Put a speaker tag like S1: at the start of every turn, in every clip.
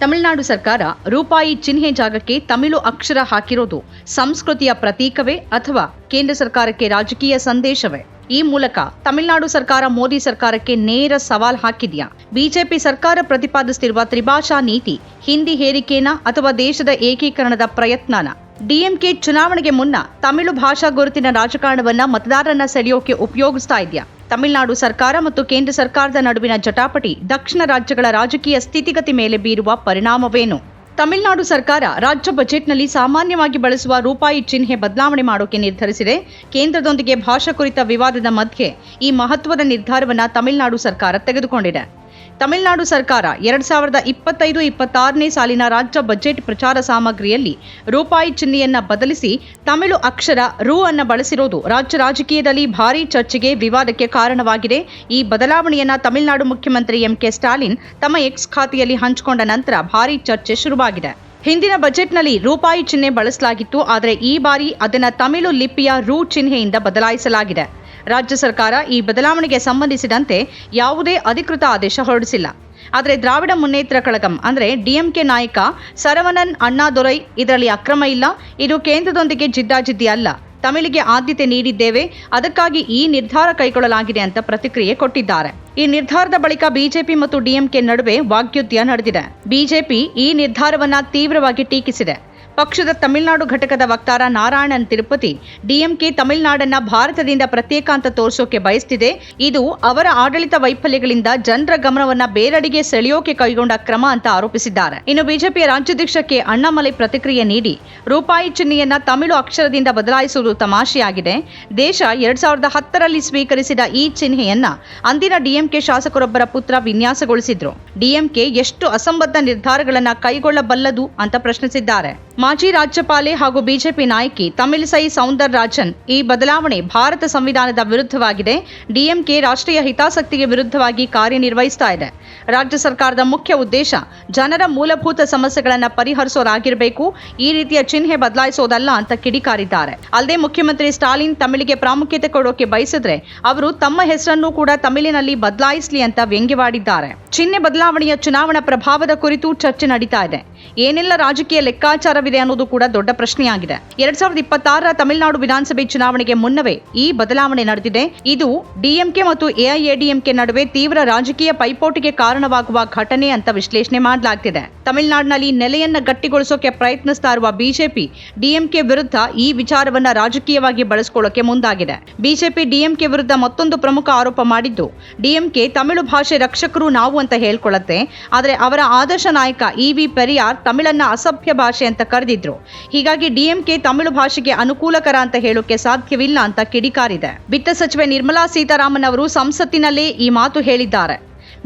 S1: ತಮಿಳುನಾಡು ಸರ್ಕಾರ ರೂಪಾಯಿ ಚಿಹ್ನೆ ಜಾಗಕ್ಕೆ ತಮಿಳು ಅಕ್ಷರ ಹಾಕಿರೋದು ಸಂಸ್ಕೃತಿಯ ಪ್ರತೀಕವೇ ಅಥವಾ ಕೇಂದ್ರ ಸರ್ಕಾರಕ್ಕೆ ರಾಜಕೀಯ ಸಂದೇಶವೇ? ಈ ಮೂಲಕ ತಮಿಳುನಾಡು ಸರ್ಕಾರ ಮೋದಿ ಸರ್ಕಾರಕ್ಕೆ ನೇರ ಸವಾಲ್ ಹಾಕಿದ್ಯಾ? ಬಿಜೆಪಿ ಸರ್ಕಾರ ಪ್ರತಿಪಾದಿಸುತ್ತಿರುವ ತ್ರಿಭಾಷಾ ನೀತಿ ಹಿಂದಿ ಹೇರಿಕೆನ ಅಥವಾ ದೇಶದ ಏಕೀಕರಣದ ಪ್ರಯತ್ನನ? ಡಿಎಂಕೆ ಚುನಾವಣೆಗೆ ಮುನ್ನ ತಮಿಳು ಭಾಷಾ ಗುರುತಿನ ರಾಜಕಾರಣವನ್ನ ಮತದಾರರನ್ನ ಸೆಳೆಯೋಕೆ ಉಪಯೋಗಿಸ್ತಾ ಇದೆಯಾ? ತಮಿಳುನಾಡು ಸರ್ಕಾರ ಮತ್ತು ಕೇಂದ್ರ ಸರ್ಕಾರದ ನಡುವಿನ ಜಟಾಪಟಿ ದಕ್ಷಿಣ ರಾಜ್ಯಗಳ ರಾಜಕೀಯ ಸ್ಥಿತಿಗತಿ ಮೇಲೆ ಬೀರುವ ಪರಿಣಾಮವೇನು? ತಮಿಳುನಾಡು ಸರ್ಕಾರ ರಾಜ್ಯ ಬಜೆಟ್ನಲ್ಲಿ ಸಾಮಾನ್ಯವಾಗಿ ಬಳಸುವ ರೂಪಾಯಿ ಚಿಹ್ನೆ ಬದಲಾವಣೆ ಮಾಡೋಕೆ ನಿರ್ಧರಿಸಿದೆ. ಕೇಂದ್ರದೊಂದಿಗೆ ಭಾಷಾ ಕುರಿತ ವಿವಾದದ ಮಧ್ಯೆ ಈ ಮಹತ್ವದ ನಿರ್ಧಾರವನ್ನು ತಮಿಳುನಾಡು ಸರ್ಕಾರ ತೆಗೆದುಕೊಂಡಿದೆ. ತಮಿಳುನಾಡು ಸರ್ಕಾರ ಎರಡ್ ಸಾವಿರದ ಇಪ್ಪತ್ತೈದು, ಇಪ್ಪತ್ತಾರನೇ ಸಾಲಿನ ರಾಜ್ಯ ಬಜೆಟ್ ಪ್ರಚಾರ ಸಾಮಗ್ರಿಯಲ್ಲಿ ರೂಪಾಯಿ ಚಿಹ್ನೆಯನ್ನ ಬದಲಿಸಿ ತಮಿಳು ಅಕ್ಷರ ರು ಅನ್ನ ಬಳಸಿರೋದು ರಾಜ್ಯ ರಾಜಕೀಯದಲ್ಲಿ ಭಾರೀ ಚರ್ಚೆಗೆ ವಿವಾದಕ್ಕೆ ಕಾರಣವಾಗಿದೆ. ಈ ಬದಲಾವಣೆಯನ್ನ ತಮಿಳುನಾಡು ಮುಖ್ಯಮಂತ್ರಿ ಎಂಕೆ ಸ್ಟಾಲಿನ್ ತಮ್ಮ ಎಕ್ಸ್ ಖಾತೆಯಲ್ಲಿ ಹಂಚಿಕೊಂಡ ನಂತರ ಭಾರೀ ಚರ್ಚೆ ಶುರುವಾಗಿದೆ. ಹಿಂದಿನ ಬಜೆಟ್ನಲ್ಲಿ ರೂಪಾಯಿ ಚಿಹ್ನೆ ಬಳಸಲಾಗಿತ್ತು, ಆದರೆ ಈ ಬಾರಿ ಅದನ್ನು ತಮಿಳು ಲಿಪಿಯ ರು ಚಿಹ್ನೆಯಿಂದ ಬದಲಾಯಿಸಲಾಗಿದೆ. ರಾಜ್ಯ ಸರ್ಕಾರ ಈ ಬದಲಾವಣೆಗೆ ಸಂಬಂಧಿಸಿದಂತೆ ಯಾವುದೇ ಅಧಿಕೃತ ಆದೇಶ ಹೊರಡಿಸಿಲ್ಲ. ಆದರೆ ದ್ರಾವಿಡ ಮುನ್ನೇತ್ರ ಕಳಗಂ, ಅಂದರೆ ಡಿಎಂಕೆ ನಾಯಕ ಸರವಣನ್ ಅಣ್ಣಾದೊರೈ ಇದರಲ್ಲಿ ಅಕ್ರಮ ಇಲ್ಲ. ಇದು ಕೇಂದ್ರದೊಂದಿಗೆ ಜಿದ್ದಾಜಿದ್ದಿ ಅಲ್ಲ. ತಮಿಳಿಗೆ ಆದ್ಯತೆ ನೀಡಿದ್ದೇವೆ. ಅದಕ್ಕಾಗಿ ಈ ನಿರ್ಧಾರ ಕೈಗೊಳ್ಳಲಾಗಿದೆ ಅಂತ ಪ್ರತಿಕ್ರಿಯೆ ಕೊಟ್ಟಿದ್ದಾರೆ. ಈ ನಿರ್ಧಾರದ ಬಳಿಕ ಬಿಜೆಪಿ ಮತ್ತು ಡಿಎಂಕೆ ನಡುವೆ ವಾಗ್ಯುದ್ಧ ನಡೆದಿದೆ. ಬಿಜೆಪಿ ಈ ನಿರ್ಧಾರವನ್ನ ತೀವ್ರವಾಗಿ ಟೀಕಿಸಿದೆ. ಪಕ್ಷದ ತಮಿಳುನಾಡು ಘಟಕದ ವಕ್ತಾರ ನಾರಾಯಣನ್ ತಿರುಪತಿ, ಡಿಎಂಕೆ ತಮಿಳುನಾಡನ್ನ ಭಾರತದಿಂದ ಪ್ರತ್ಯೇಕ ಅಂತ ತೋರಿಸೋಕೆ ಬಯಸ್ತಿದೆ. ಇದು ಅವರ ಆಡಳಿತ ವೈಫಲ್ಯಗಳಿಂದ ಜನರ ಗಮನವನ್ನ ಬೇರೆಡೆಗೆ ಸೆಳೆಯೋಕೆ ಕೈಗೊಂಡ ಕ್ರಮ ಅಂತ ಆರೋಪಿಸಿದ್ದಾರೆ. ಇನ್ನು ಬಿಜೆಪಿಯ ರಾಜ್ಯಾಧ್ಯಕ್ಷ ಕೆ ಅಣ್ಣಾಮಲೈ ಪ್ರತಿಕ್ರಿಯೆ ನೀಡಿ, ರೂಪಾಯಿ ಚಿಹ್ನೆಯನ್ನ ತಮಿಳು ಅಕ್ಷರದಿಂದ ಬದಲಾಯಿಸುವುದು ತಮಾಷೆಯಾಗಿದೆ. ದೇಶ ಎರಡ್ ಸಾವಿರದ ಹತ್ತರಲ್ಲಿ ಸ್ವೀಕರಿಸಿದ ಈ ಚಿಹ್ನೆಯನ್ನ ಅಂದಿನ ಡಿಎಂಕೆ ಶಾಸಕರೊಬ್ಬರ ಪುತ್ರ ವಿನ್ಯಾಸಗೊಳಿಸಿದ್ರು. ಡಿಎಂಕೆ ಎಷ್ಟು ಅಸಂಬದ್ಧ ನಿರ್ಧಾರಗಳನ್ನ ಕೈಗೊಳ್ಳಬಲ್ಲದು ಅಂತ ಪ್ರಶ್ನಿಸಿದ್ದಾರೆ. ಮಾಜಿ ರಾಜ್ಯಪಾಲೆ ಹಾಗೂ ಬಿಜೆಪಿ ನಾಯಕಿ ತಮಿಳಿಸೈ ಸೌಂದರ್ ರಾಜನ್ ಈ ಬದಲಾವಣೆ ಭಾರತ ಸಂವಿಧಾನದ ವಿರುದ್ಧವಾಗಿದೆ. ಡಿಎಂಕೆ ರಾಷ್ಟ್ರೀಯ ಹಿತಾಸಕ್ತಿಗೆ ವಿರುದ್ಧವಾಗಿ ಕಾರ್ಯನಿರ್ವಹಿಸ್ತಾ ಇದೆ. ರಾಜ್ಯ ಸರ್ಕಾರದ ಮುಖ್ಯ ಉದ್ದೇಶ ಜನರ ಮೂಲಭೂತ ಸಮಸ್ಯೆಗಳನ್ನು ಪರಿಹರಿಸೋರಾಗಿರಬೇಕು, ಈ ರೀತಿಯ ಚಿಹ್ನೆ ಬದಲಾಯಿಸೋದಲ್ಲ ಅಂತ ಕಿಡಿಕಾರಿದ್ದಾರೆ. ಅಲ್ಲದೆ ಮುಖ್ಯಮಂತ್ರಿ ಸ್ಟಾಲಿನ್ ತಮಿಳಿಗೆ ಪ್ರಾಮುಖ್ಯತೆ ಕೊಡೋಕೆ ಬಯಸಿದ್ರೆ ಅವರು ತಮ್ಮ ಹೆಸರನ್ನು ಕೂಡ ತಮಿಳಿನಲ್ಲಿ ಬದಲಾಯಿಸಲಿ ಅಂತ ವ್ಯಂಗ್ಯವಾಡಿದ್ದಾರೆ. ಚಿಹ್ನೆ ಬದಲಾವಣೆಯ ಚುನಾವಣಾ ಪ್ರಭಾವದ ಕುರಿತು ಚರ್ಚೆ ನಡೀತಾ ಇದೆ. ಏನೆಲ್ಲ ರಾಜಕೀಯ ಲೆಕ್ಕಾಚಾರವಿದೆ ಅನ್ನೋದು ಕೂಡ ದೊಡ್ಡ ಪ್ರಶ್ನೆಯಾಗಿದೆ. ಎರಡ್ ಸಾವಿರದ ಇಪ್ಪತ್ತಾರರ ತಮಿಳುನಾಡು ವಿಧಾನಸಭೆ ಚುನಾವಣೆಗೆ ಮುನ್ನವೇ ಈ ಬದಲಾವಣೆ ನಡೆದಿದೆ. ಇದು ಡಿಎಂಕೆ ಮತ್ತು ಎಐಎಡಿಎಂಕೆ ನಡುವೆ ತೀವ್ರ ರಾಜಕೀಯ ಪೈಪೋಟಿಗೆ ಕಾರಣವಾಗುವ ಘಟನೆ ಅಂತ ವಿಶ್ಲೇಷಣೆ ಮಾಡಲಾಗ್ತಿದೆ. ತಮಿಳುನಾಡಿನಲ್ಲಿ ನೆಲೆಯನ್ನ ಗಟ್ಟಿಗೊಳಿಸೋಕೆ ಪ್ರಯತ್ನಿಸ್ತಾ ಇರುವ ಬಿಜೆಪಿ ಡಿಎಂಕೆ ವಿರುದ್ಧ ಈ ವಿಚಾರವನ್ನ ರಾಜಕೀಯವಾಗಿ ಬಳಸಿಕೊಳ್ಳೋಕೆ ಮುಂದಾಗಿದೆ. ಬಿಜೆಪಿ ಡಿಎಂಕೆ ವಿರುದ್ಧ ಮತ್ತೊಂದು ಪ್ರಮುಖ ಆರೋಪ ಮಾಡಿದ್ದು ಡಿಎಂಕೆ ತಮಿಳು ಭಾಷೆ ರಕ್ಷಕರು ನಾವು ಅಂತ ಹೇಳ್ಕೊಳ್ಳುತ್ತೆ. ಆದರೆ ಅವರ ಆದರ್ಶ ನಾಯಕ ಇ ವಿ ಪೆರಿಯಾರ್ ತಮಿಳನ್ನ ಅಸಭ್ಯ ಭಾಷೆ ಅಂತ ಕರೆದಿದ್ರು. ಹೀಗಾಗಿ ಡಿಎಂಕೆ ತಮಿಳು ಭಾಷೆಗೆ ಅನುಕೂಲಕರ ಅಂತ ಹೇಳೋಕೆ ಸಾಧ್ಯವಿಲ್ಲ ಅಂತ ಕಿಡಿಕಾರಿದೆ. ವಿತ್ತ ಸಚಿವೆ ನಿರ್ಮಲಾ ಸೀತಾರಾಮನ್ ಅವರು ಸಂಸತ್ತಿನಲ್ಲೇ ಈ ಮಾತು ಹೇಳಿದ್ದಾರೆ.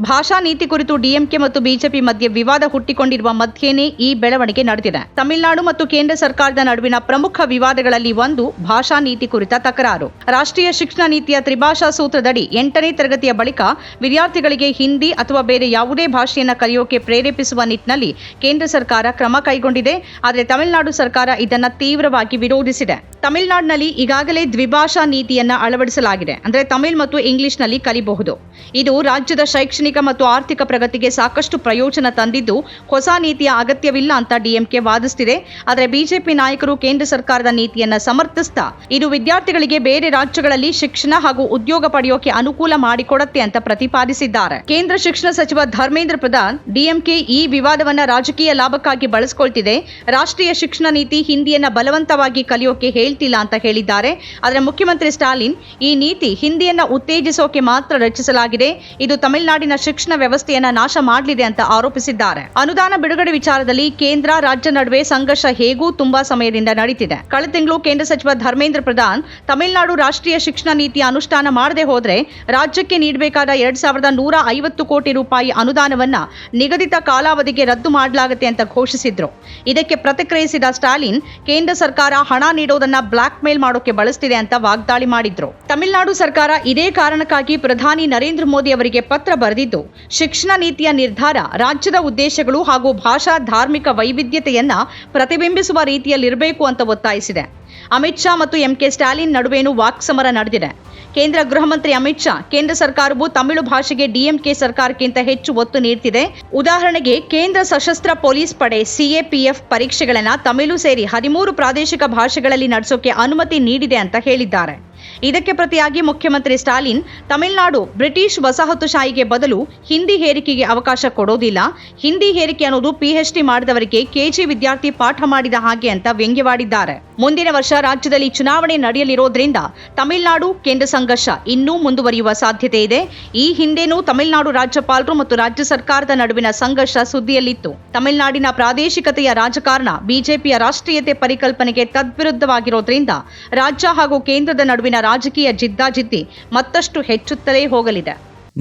S1: ಭಾಷಾ ನೀತಿ ಕುರಿತು ಡಿಎಂಕೆ ಮತ್ತು ಬಿಜೆಪಿ ಮಧ್ಯೆ ವಿವಾದ ಹುಟ್ಟಿಕೊಂಡಿರುವ ಮಧ್ಯೆನೇ ಈ ಬೆಳವಣಿಗೆ ನಡೆದಿದೆ. ತಮಿಳುನಾಡು ಮತ್ತು ಕೇಂದ್ರ ಸರ್ಕಾರದ ನಡುವಿನ ಪ್ರಮುಖ ವಿವಾದಗಳಲ್ಲಿ ಒಂದು ಭಾಷಾ ನೀತಿ ಕುರಿತ ತಕರಾರು. ರಾಷ್ಟ್ರೀಯ ಶಿಕ್ಷಣ ನೀತಿಯ ತ್ರಿಭಾಷಾ ಸೂತ್ರದಡಿ ಎಂಟನೇ ತರಗತಿಯ ಬಳಿಕ ವಿದ್ಯಾರ್ಥಿಗಳಿಗೆ ಹಿಂದಿ ಅಥವಾ ಬೇರೆ ಯಾವುದೇ ಭಾಷೆಯನ್ನು ಕಲಿಯೋಕೆ ಪ್ರೇರೇಪಿಸುವ ನಿಟ್ಟಿನಲ್ಲಿ ಕೇಂದ್ರ ಸರ್ಕಾರ ಕ್ರಮ ಕೈಗೊಂಡಿದೆ. ಆದರೆ ತಮಿಳುನಾಡು ಸರ್ಕಾರ ಇದನ್ನು ತೀವ್ರವಾಗಿ ವಿರೋಧಿಸಿದೆ. ತಮಿಳುನಾಡಿನಲ್ಲಿ ಈಗಾಗಲೇ ದ್ವಿಭಾಷಾ ನೀತಿಯನ್ನ ಅಳವಡಿಸಲಾಗಿದೆ. ಅಂದರೆ ತಮಿಳ್ ಮತ್ತು ಇಂಗ್ಲಿಷ್ನಲ್ಲಿ ಕಲಿಬಹುದು. ಇದು ರಾಜ್ಯದ ಶೈಕ್ಷಣಿಕ ಮತ್ತು ಆರ್ಥಿಕ ಪ್ರಗತಿಗೆ ಸಾಕಷ್ಟು ಪ್ರಯೋಜನ ತಂದಿದ್ದು ಹೊಸ ನೀತಿಯ ಅಗತ್ಯವಿಲ್ಲ ಅಂತ ಡಿಎಂಕೆ ವಾದಿಸುತ್ತಿದೆ ಆದರೆ ಬಿಜೆಪಿ ನಾಯಕರು ಕೇಂದ್ರ ಸರ್ಕಾರದ ನೀತಿಯನ್ನ ಸಮರ್ಥಿಸ್ತಾ ಇದು ವಿದ್ಯಾರ್ಥಿಗಳಿಗೆ ಬೇರೆ ರಾಜ್ಯಗಳಲ್ಲಿ ಶಿಕ್ಷಣ ಹಾಗೂ ಉದ್ಯೋಗ ಪಡೆಯೋಕೆ ಅನುಕೂಲ ಮಾಡಿಕೊಡುತ್ತೆ ಅಂತ ಪ್ರತಿಪಾದಿಸಿದ್ದಾರೆ. ಕೇಂದ್ರ ಶಿಕ್ಷಣ ಸಚಿವ ಧರ್ಮೇಂದ್ರ ಪ್ರಧಾನ್ ಡಿಎಂಕೆ ಈ ವಿವಾದವನ್ನ ರಾಜಕೀಯ ಲಾಭಕ್ಕಾಗಿ ಬಳಸಿಕೊಳ್ತಿದೆ. ರಾಷ್ಟ್ರೀಯ ಶಿಕ್ಷಣ ನೀತಿ ಹಿಂದಿಯನ್ನ ಬಲವಂತವಾಗಿ ಕಲಿಯೋಕೆ ಹೇಳ್ತಿಲ್ಲ ಅಂತ ಹೇಳಿದ್ದಾರೆ. ಆದರೆ ಮುಖ್ಯಮಂತ್ರಿ ಸ್ಟಾಲಿನ್ ಈ ನೀತಿ ಹಿಂದಿಯನ್ನ ಉತ್ತೇಜಿಸೋಕೆ ಮಾತ್ರ ರಚಿಸಲಾಗಿದೆ. ಇದು ತಮಿಳುನಾಡಿನ ಶಿಕ್ಷಣ ವ್ಯವಸ್ಥೆಯನ್ನ ನಾಶ ಮಾಡಲಿದೆ ಅಂತ ಆರೋಪಿಸಿದ್ದಾರೆ. ಅನುದಾನ ಬಿಡುಗಡೆ ವಿಚಾರದಲ್ಲಿ ಕೇಂದ್ರ, ರಾಜ್ಯ ನಡುವೆ ಸಂಘರ್ಷ ಹೇಗೂ ತುಂಬಾ ಸಮಯದಿಂದ ನಡೀತಿದೆ. ಕಳೆದ ತಿಂಗಳು ಕೇಂದ್ರ ಸಚಿವ ಧರ್ಮೇಂದ್ರ ಪ್ರಧಾನ್ ತಮಿಳುನಾಡು ರಾಷ್ಟ್ರೀಯ ಶಿಕ್ಷಣ ನೀತಿಯ ಅನುಷ್ಠಾನ ಮಾಡದೆ ಹೋದ್ರೆ ರಾಜ್ಯಕ್ಕೆ ನೀಡಬೇಕಾದ ಎರಡ್ ಸಾವಿರದ ನೂರ ಐವತ್ತು ಕೋಟಿ ರೂಪಾಯಿ ಅನುದಾನವನ್ನ ನಿಗದಿತ ಕಾಲಾವಧಿಗೆ ರದ್ದು ಮಾಡಲಾಗುತ್ತೆ ಅಂತ ಘೋಷಿಸಿದ್ರು. ಇದಕ್ಕೆ ಪ್ರತಿಕ್ರಿಯಿಸಿದ ಸ್ಟಾಲಿನ್, ಕೇಂದ್ರ ಸರ್ಕಾರ ಹಣ ನೀಡೋದನ್ನ ಬ್ಲಾಕ್ ಮೇಲ್ ಮಾಡೋಕೆ ಬಳಸ್ತಿದೆ ಅಂತ ವಾಗ್ದಾಳಿ ಮಾಡಿದ್ರು. ತಮಿಳುನಾಡು ಸರ್ಕಾರ ಇದೇ ಕಾರಣಕ್ಕಾಗಿ ಪ್ರಧಾನಿ ನರೇಂದ್ರ ಮೋದಿ ಅವರಿಗೆ ಪತ್ರ ಬರೆದಿದ್ದು ಶಿಕ್ಷಣ ನೀತಿಯ ನಿರ್ಧಾರ, ರಾಜ್ಯದ ಉದ್ದೇಶಗಳು ಹಾಗೂ ಭಾಷಾ ಧಾರ್ಮಿಕ ವೈವಿಧ್ಯತೆಯನ್ನ ಪ್ರತಿಬಿಂಬಿಸುವ ರೀತಿಯಲ್ಲಿರಬೇಕು ಅಂತ ಒತ್ತಾಯಿಸಿದೆ. ಅಮಿತ್ ಶಾ ಮತ್ತು ಎಂಕೆ ಸ್ಟಾಲಿನ್ ನಡುವೇನೂ ವಾಕ್ಸಮರ ನಡೆದಿದೆ. ಕೇಂದ್ರ ಗೃಹ ಮಂತ್ರಿ ಅಮಿತ್ ಶಾ, ಕೇಂದ್ರ ಸರ್ಕಾರವು ತಮಿಳು ಭಾಷೆಗೆ ಡಿಎಂಕೆ ಸರ್ಕಾರಕ್ಕಿಂತ ಹೆಚ್ಚು ಒತ್ತು ನೀಡ್ತಿದೆ. ಉದಾಹರಣೆಗೆ, ಕೇಂದ್ರ ಸಶಸ್ತ್ರ ಪೊಲೀಸ್ ಪಡೆ ಸಿಎಪಿಎಫ್ ಪರೀಕ್ಷೆಗಳನ್ನು ತಮಿಳು ಸೇರಿ ಹದಿಮೂರು ಪ್ರಾದೇಶಿಕ ಭಾಷೆಗಳಲ್ಲಿ ನಡೆಸೋಕೆ ಅನುಮತಿ ನೀಡಿದೆ ಅಂತ ಹೇಳಿದ್ದಾರೆ. ಇದಕ್ಕೆ ಪ್ರತಿಯಾಗಿ ಮುಖ್ಯಮಂತ್ರಿ ಸ್ಟಾಲಿನ್, ತಮಿಳುನಾಡು ಬ್ರಿಟಿಷ್ ವಸಾಹತುಶಾಹಿಗೆ ಬದಲು ಹಿಂದಿ ಹೇರಿಕೆಗೆ ಅವಕಾಶ ಕೊಡೋದಿಲ್ಲ. ಹಿಂದಿ ಹೇರಿಕೆ ಅನ್ನೋದು ಪಿಎಚ್ಡಿ ಮಾಡಿದವರಿಗೆ ಕೆಜಿ ವಿದ್ಯಾರ್ಥಿ ಪಾಠ ಮಾಡಿದ ಹಾಗೆ ಅಂತ ವ್ಯಂಗ್ಯವಾಡಿದ್ದಾರೆ. ಮುಂದಿನ ವರ್ಷ ರಾಜ್ಯದಲ್ಲಿ ಚುನಾವಣೆ ನಡೆಯಲಿರೋದ್ರಿಂದ ತಮಿಳುನಾಡು ಕೇಂದ್ರ ಸಂಘರ್ಷ ಇನ್ನೂ ಮುಂದುವರಿಯುವ ಸಾಧ್ಯತೆ ಇದೆ. ಈ ಹಿಂದೆನೂ ತಮಿಳುನಾಡು ರಾಜ್ಯಪಾಲರು ಮತ್ತು ರಾಜ್ಯ ಸರ್ಕಾರದ ನಡುವಿನ ಸಂಘರ್ಷ ಸುದ್ದಿಯಲ್ಲಿತ್ತು. ತಮಿಳುನಾಡಿನ ಪ್ರಾದೇಶಿಕತೆಯ ರಾಜಕಾರಣ ಬಿಜೆಪಿಯ ರಾಷ್ಟ್ರೀಯತೆ ಪರಿಕಲ್ಪನೆಗೆ ತದ್ವಿರುದ್ಧವಾಗಿರೋದ್ರಿಂದ ರಾಜ್ಯ ಹಾಗೂ ಕೇಂದ್ರದ ನಡುವಿನ ರಾಜಕೀಯ ಜಿದ್ದಾಜಿದ್ದಿ ಮತ್ತಷ್ಟು ಹೆಚ್ಚುತ್ತಲೇ ಹೋಗಲಿದೆ.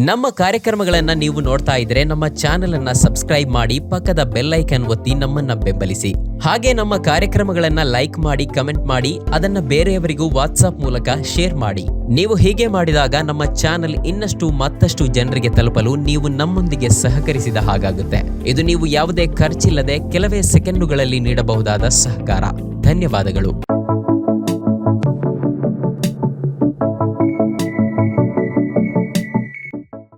S2: ನಮ್ಮ ಕಾರ್ಯಕ್ರಮಗಳನ್ನು ನೀವು ನೋಡ್ತಾ ಇದ್ರೆ ನಮ್ಮ ಚಾನೆಲ್ ಅನ್ನ ಸಬ್ಸ್ಕ್ರೈಬ್ ಮಾಡಿ ಪಕ್ಕದ ಬೆಲ್ಲೈಕನ್ ಒತ್ತಿ ನಮ್ಮನ್ನ ಬೆಂಬಲಿಸಿ. ಹಾಗೆ ನಮ್ಮ ಕಾರ್ಯಕ್ರಮಗಳನ್ನ ಲೈಕ್ ಮಾಡಿ, ಕಮೆಂಟ್ ಮಾಡಿ, ಅದನ್ನ ಬೇರೆಯವರಿಗೂ ವಾಟ್ಸಾಪ್ ಮೂಲಕ ಶೇರ್ ಮಾಡಿ. ನೀವು ಹೀಗೆ ಮಾಡಿದಾಗ ನಮ್ಮ ಚಾನೆಲ್ ಇನ್ನಷ್ಟು ಮತ್ತಷ್ಟು ಜನರಿಗೆ ತಲುಪಲು ನೀವು ನಮ್ಮೊಂದಿಗೆ ಸಹಕರಿಸಿದ ಹಾಗಾಗುತ್ತೆ. ಇದು ನೀವು ಯಾವುದೇ ಖರ್ಚಿಲ್ಲದೆ ಕೆಲವೇ ಸೆಕೆಂಡುಗಳಲ್ಲಿ ನೀಡಬಹುದಾದ ಸಹಕಾರ. ಧನ್ಯವಾದಗಳು.